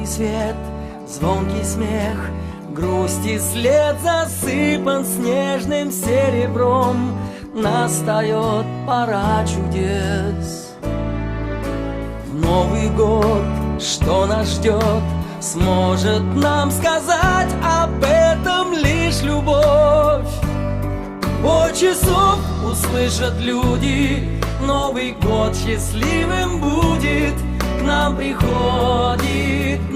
Яркий свет, звонкий смех, грусти след засыпан снежным серебром. Настает пора чудес. В Новый год, что нас ждет, сможет нам сказать об этом лишь любовь. По часов услышат люди, Новый год счастливым будет, К нам приходит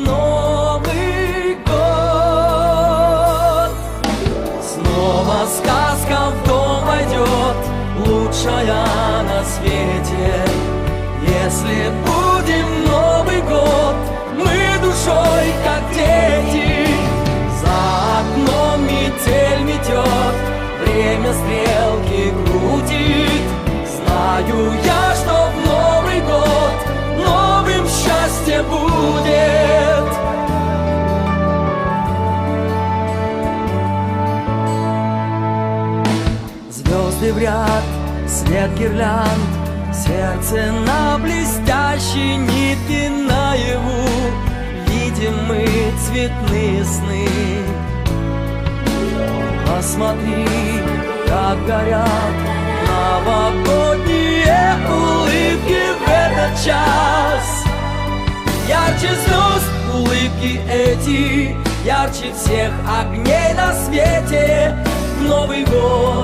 свет гирлянд Сердце на блестящей нитке наяву. Видим мы цветные сны. Посмотри, как горят новогодние улыбки в этот час. Ярче звезд улыбки эти, ярче всех огней на свете. Новый год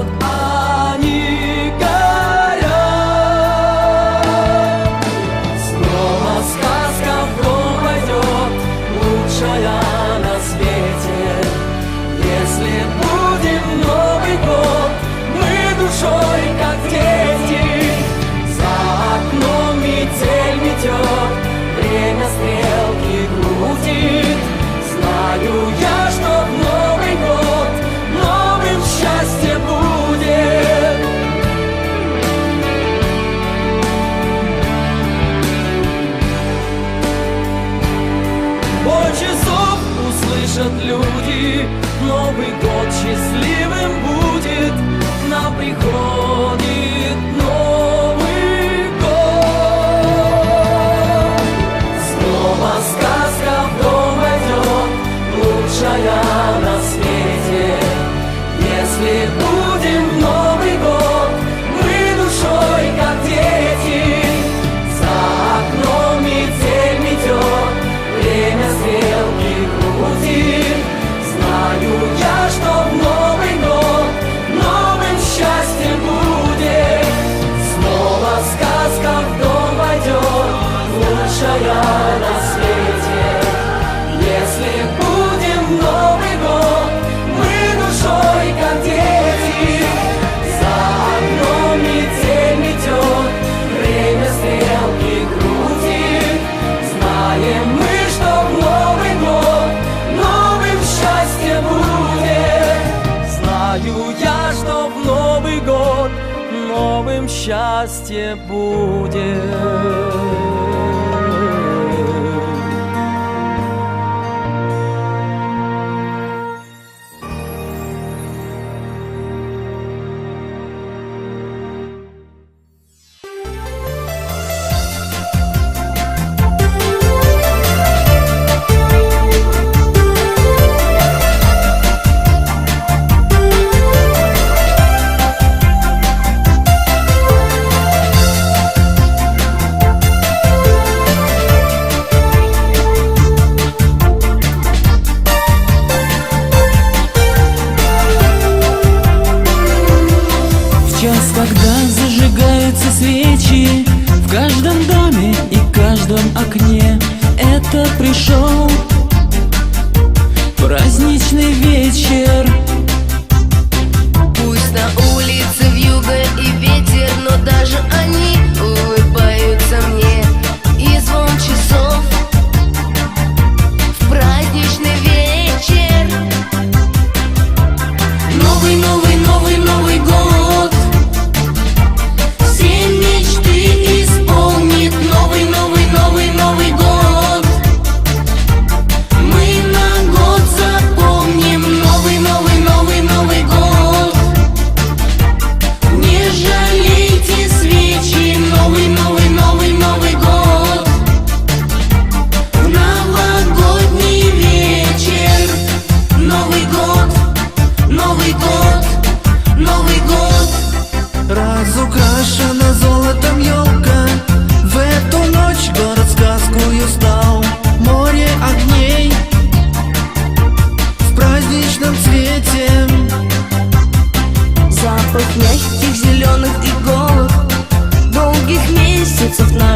услышат люди. Новый год счастливым будет Нам приходит Новый счастье будет когда зажигаются свечи В каждом доме и каждом окне Это пришел праздничный вечер.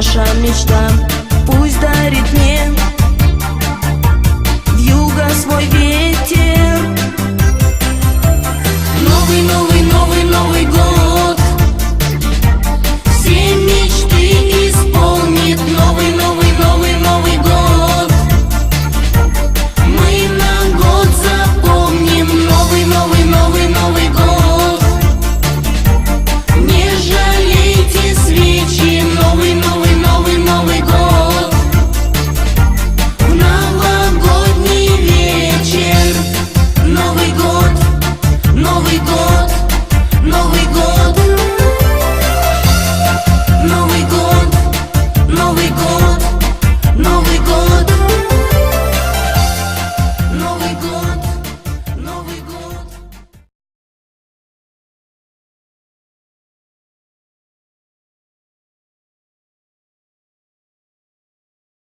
наша мечта.